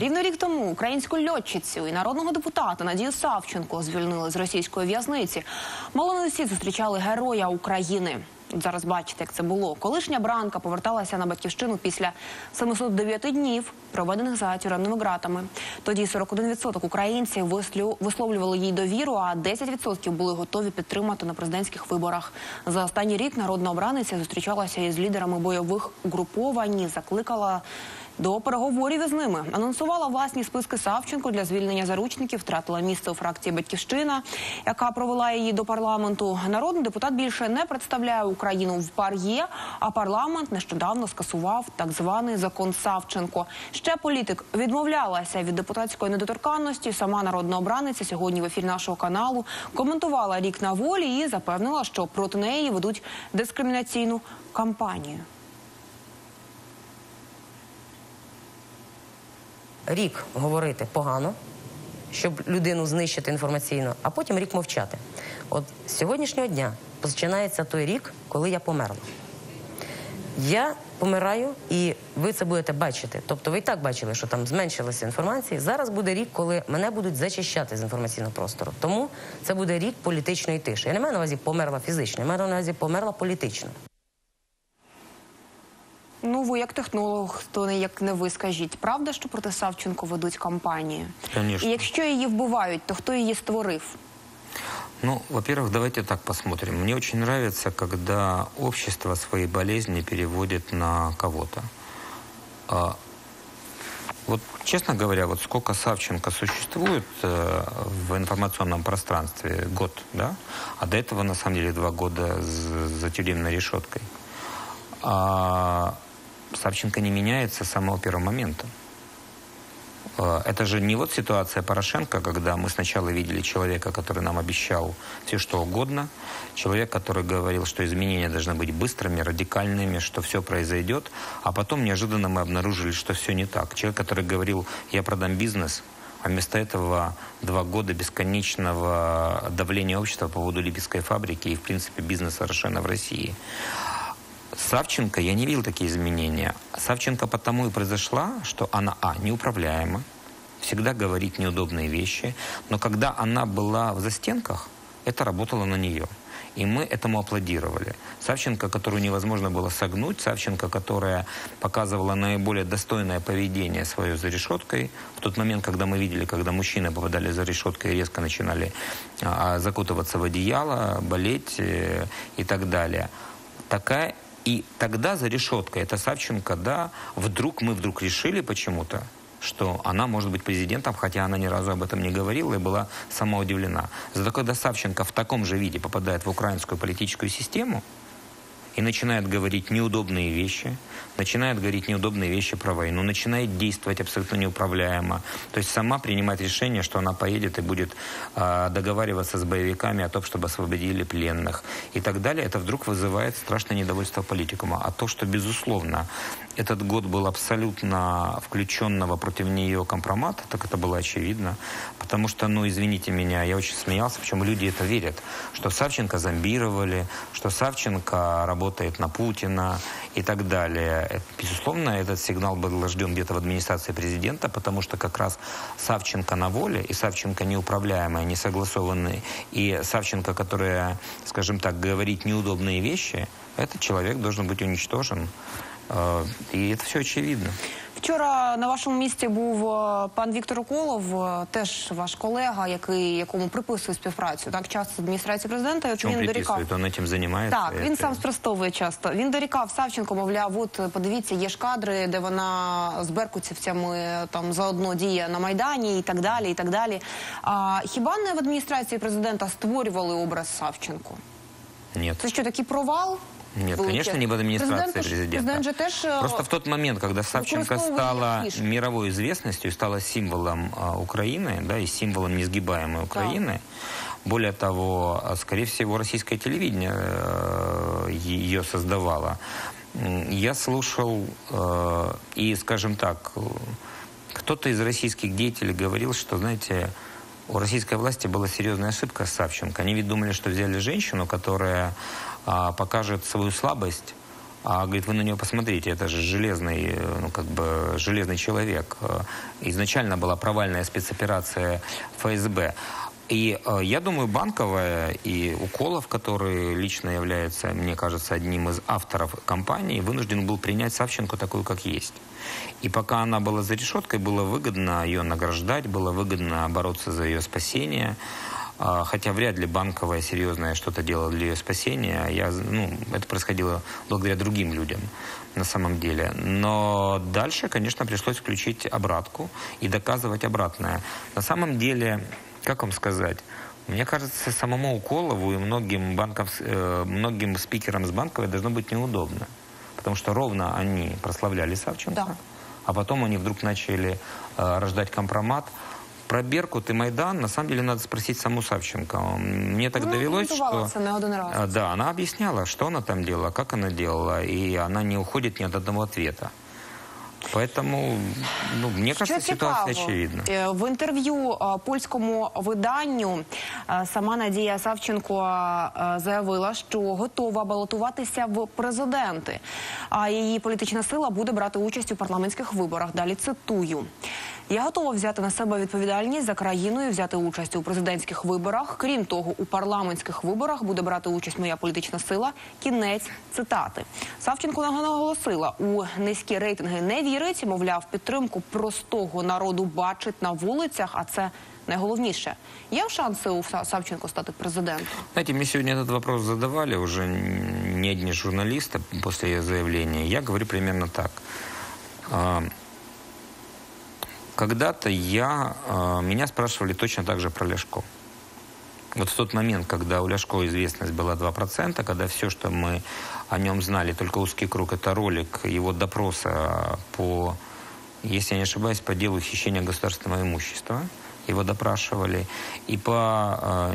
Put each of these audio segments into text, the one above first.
Рівно рік тому українську льотчицю і народного депутата Надію Савченко звільнили з російської в'язниці. Мало не усі зустрічали героя України. Зараз бачите, як це було. Колишня бранка поверталася на батьківщину після 709 днів, проведених за тюремними ґратами. Тоді 41% українців висловлювали їй довіру, а 10% були готові підтримати на президентських виборах. За останній рік народна обраниця зустрічалася із лідерами бойових угруповань, закликала до переговорів із ними. Анонсувала власні списки Савченко для звільнення заручників, втратила місце у фракції Батьківщина, яка провела її до парламенту. Народний депутат більше не представляє Україну в пар'є, а парламент нещодавно скасував так званий закон Савченко. Ще політик відмовлялася від депутатської недоторканності. Сама народна обраниця сьогодні в ефірі нашого каналу коментувала рік на волі і запевнила, що проти неї ведуть дискримінаційну кампанію. Рік говорити погано, щоб людину знищити інформаційно, а потім рік мовчати. От з сьогоднішнього дня починається той рік, коли я померла. Я помираю, і ви це будете бачити. Тобто ви і так бачили, що там зменшилася інформація. Зараз буде рік, коли мене будуть зачищати з інформаційного простору. Тому це буде рік політичної тиші. Я не маю на увазі померла фізично, я маю на увазі померла політично. Ну, ви як технолог, то не як не ви скажіть. Правда, що проти Савченко ведуть кампанію? Конечно. І якщо її вбивають, то хто її створив? Ну, во-первых, давайте так посмотрим. Мне очень нравится, когда общество свои болезни переводит на кого-то. А, вот, честно говоря, вот сколько Савченко существует э, в информационном пространстве, год, да? А до этого, на самом деле, два года з- за тюремной решеткой. А Савченко не меняется с самого первого момента. Э, Это же не вот ситуация Порошенко, когда мы сначала видели человека, который нам обещал все что угодно, человек, который говорил, что изменения должны быть быстрыми, радикальными, что все произойдет, а потом неожиданно мы обнаружили, что все не так. Человек, который говорил, я продам бизнес, а вместо этого два года бесконечного давления общества по поводу липецкой фабрики и, в принципе, бизнеса совершенно в России. Савченко, я не видел такие изменения. Савченко потому и произошла, что она, а, неуправляема, всегда говорит неудобные вещи, но когда она была в застенках, это работало на нее. И мы этому аплодировали. Савченко, которую невозможно было согнуть, Савченко, которая показывала наиболее достойное поведение свое за решеткой, в тот момент, когда мы видели, когда мужчины попадали за решеткой и резко начинали а, закутываться в одеяло, болеть э, и так далее. Такая и тогда за решеткой, это Савченко, да, вдруг мы вдруг решили почему-то, что она может быть президентом, хотя она ни разу об этом не говорила и была сама удивлена. Зато когда Савченко в таком же виде попадает в украинскую политическую систему и начинает говорить неудобные вещи, начинает говорить неудобные вещи про войну, начинает действовать абсолютно неуправляемо, то есть сама принимать решение, что она поедет и будет а, договариваться с боевиками о том, чтобы освободили пленных и так далее, это вдруг вызывает страшное недовольство политикума. А то, что, безусловно, этот год был абсолютно включенного против нее компромата, так это было очевидно. Потому что, ну, извините меня, я очень смеялся, почему люди это верят, что Савченко зомбировали, что Савченко работает на Путина и так далее. Э, Безусловно, этот сигнал был рожден где-то в администрации президента, потому что как раз Савченко на воле и Савченко неуправляемая, несогласованный, и Савченко, которая, скажем так, говорит неудобные вещи, этот человек должен быть уничтожен. Э, И это все очевидно. Вчора на вашому місці був е, пан Віктор Уколов, е, теж ваш колега, який якому приписує співпрацю. Так часто з адміністрації президента. І от Причем він дорікав. приписывает, он этим занимается. Так, він Это- сам спростовує часто. Він дорікав Савченко, мовляв, от подивіться, є ж кадри, де вона з беркутівцями там заодно діє на майдані і так далі. І так далі. А хіба не в адміністрації президента створювали образ Савченко? Нет. Це що такий провал? Нет, великий? конечно, не в администрации Президент президента. Президент же теж е, Просто в тот момент, когда Савченко стала мировой известностью, стала символом а, Украины, да, и символом несгибаемой Украины, более того, а, скорее всего, российское телевидение э, ее создавало. Я слушал, э, и, скажем так, э, кто-то из российских деятелей говорил, что, знаете, у российской власти была серьезная ошибка с Савченко. Они ведь думали, что взяли женщину, которая а, покажет свою слабость, А говорит, вы на него посмотрите, это же железный, ну как бы железный человек. Э, Изначально была провальная спецоперация ФСБ. И э, я думаю, Банковая и Уколов, который лично является, мне кажется, одним из авторов компании, вынужден был принять Савченко такую, как есть. И пока она была за решеткой, было выгодно ее награждать, было выгодно бороться за ее спасение. А, Хотя вряд ли банковая серьезное что-то делала для ее спасения. Я, ну, это происходило благодаря другим людям на самом деле. Но дальше, конечно, пришлось включить обратку и доказывать обратное. На самом деле, как вам сказать, мне кажется, самому Уколову и многим, банков, э, многим спикерам с банковой должно быть неудобно. Потому что ровно они прославляли Савченко, Да. а потом они вдруг начали э, рождать компромат. Про Беркут и Майдан, на самом деле, надо спросить саму Савченко. Мне так Ну, довелось, что... не один раз. А, Да, она объясняла, что она там делала, как она делала, и она не уходит ни от одного ответа. Поэтому, ну, мне кажется, ситуация очевидна. е, в інтерв'ю е, польському виданню е, сама Надія Савченко заявила, що готова балотуватися в президенти. А її політична сила буде брати участь у парламентських виборах. Далі цитую. Я готова взяти на себе відповідальність за країну і взяти участь у президентських виборах. Крім того, у парламентських виборах буде брати участь моя політична сила. Кінець цитати. Савченко наголосила, у низькі рейтинги не вірить. Мовляв, підтримку простого народу бачить на вулицях, а це найголовніше. Є шанси у Савченко стати президентом? Знаете, мне сегодня этот вопрос задавали уже не одни журналисты после ее заявления. Я говорю примерно так. Когда-то я, а, меня спрашивали точно так же про Ляшко. Вот в тот момент, когда у Ляшко известность была 2%, когда все, что мы о нем знали, только узкий круг, это ролик его допроса по, если я не ошибаюсь, по делу хищения государственного имущества. Его допрашивали. И по э,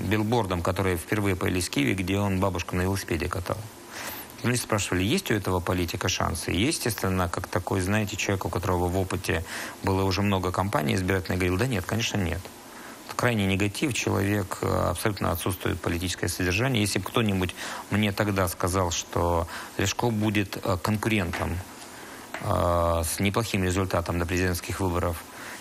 билбордам, которые впервые появились в Киеве, где он бабушку на велосипеде катал. Журналисты спрашивали, есть у этого политика шансы? И, естественно, как такой, знаете, человек, у которого в опыте было уже много компаний избирательных, говорил, да нет, конечно, нет. Крайний негатив, человек, э, абсолютно отсутствует политическое содержание. Если бы кто-нибудь мне тогда сказал, что Лешко будет э, конкурентом э, с неплохим результатом до президентских выборов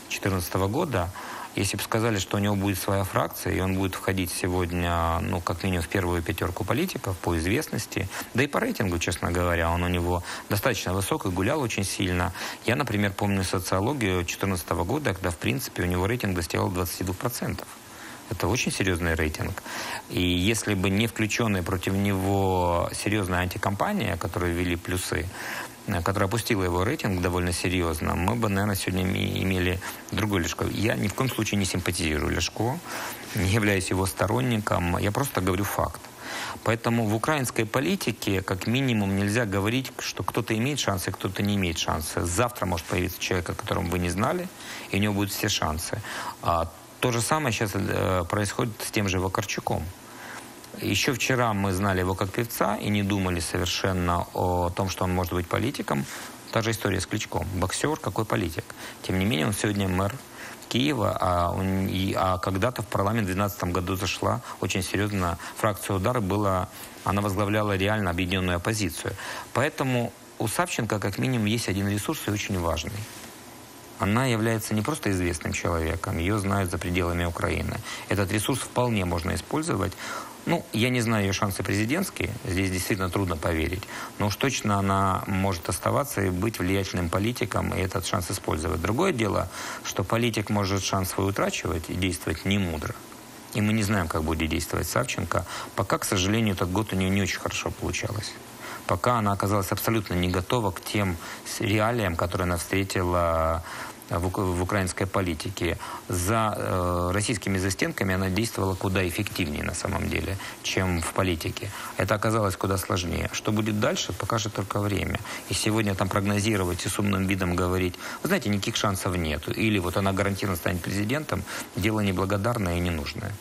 2014 года, если бы сказали, что у него будет своя фракция, и он будет входить сегодня, ну, как минимум, в первую пятерку политиков по известности, да и по рейтингу, честно говоря, он у него достаточно высокий, гулял очень сильно. Я, например, помню социологию 2014 года, когда, в принципе, у него рейтинг достигал 22%. Это очень серьезный рейтинг. И если бы не включенная против него серьезная антикомпания, которая ввели плюсы, э, которая опустила его рейтинг довольно серьезно, мы бы, наверное, сегодня име- имели другой Лешко. Я ни в коем случае не симпатизирую Лешко, не являюсь его сторонником, я просто говорю факт. Поэтому в украинской политике, как минимум, нельзя говорить, что кто-то имеет шансы, кто-то не имеет шансы. Завтра может появиться человек, о котором вы не знали, и у него будут все шансы. А то же самое сейчас э, происходит с тем же Вакарчуком. Еще вчера мы знали его как певца и не думали совершенно о том, что он может быть политиком. Та же история с Кличком. Боксер, какой политик. Тем не менее, он сегодня мэр Киева, а, он, и- а когда-то в парламент в 2012 году зашла очень серьезно фракция удара была, она возглавляла реально объединенную оппозицию. Поэтому у Савченко как минимум есть один ресурс и очень важный. Она является не просто известным человеком, ее знают за пределами Украины. Этот ресурс вполне можно использовать. Ну, я не знаю ее шансы президентские, здесь действительно трудно поверить, но уж точно она может оставаться и быть влиятельным политиком, и этот шанс использовать. Другое дело, что политик может шанс свой утрачивать и действовать не мудро. И мы не знаем, как будет действовать Савченко. Пока, к сожалению, этот год у нее не очень хорошо получалось. Пока она оказалась абсолютно не готова к тем реалиям, которые она встретила э, в украинской политике. За э, российскими застенками она действовала куда эффективнее на самом деле, чем в политике. Это оказалось куда сложнее. Что будет дальше, покажет только время. И сегодня там прогнозировать и с умным видом говорить, вы знаете, никаких шансов нет. Или вот она гарантированно станет президентом, дело неблагодарное и ненужное.